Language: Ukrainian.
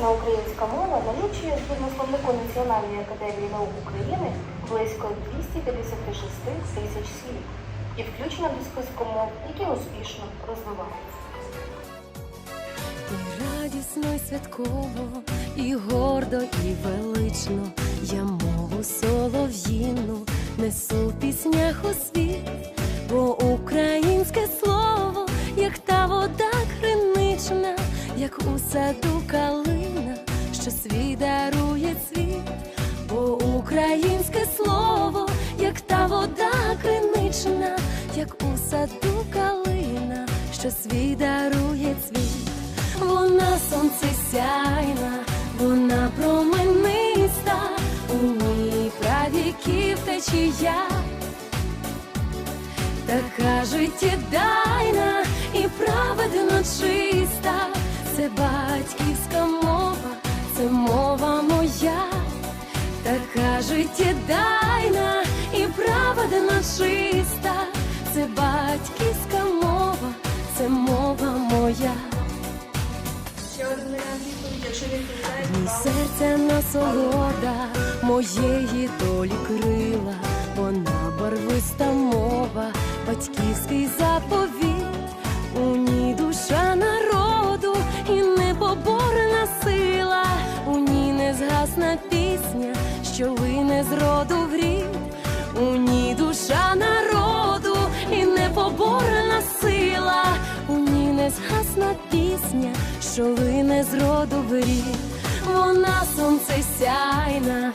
Сучасна українська мова налічує згідно словнику Національної академії наук України близько 256 тисяч слів. І включена до списку мов, які успішно розвиваються. Радісно, і святково, і гордо, і велично. Я мову солов'їну несу в піснях у світ, бо українське слово, як та вода кринична, як у саду калина, що свій дарує цвіт, бо українське слово, як та вода кринична, як у саду калина, що свій дарує цвіт. Вона сонце сяйна, вона промениста, у ній правіків течія, така життєдайна і така життєдайна і праведно чиста, це батьківська мова, це мова моя. Ще один варіант Мій серця насолода моєї долі крила, вона барвиста мова, батьківський заповіт, у ній душа народу і непоборна сила, у ній не згасна пісня, лине з у ній душа народу і непоборена сила, у ній не згасна пісня, що ви з роду в. Вона сонце сяйна,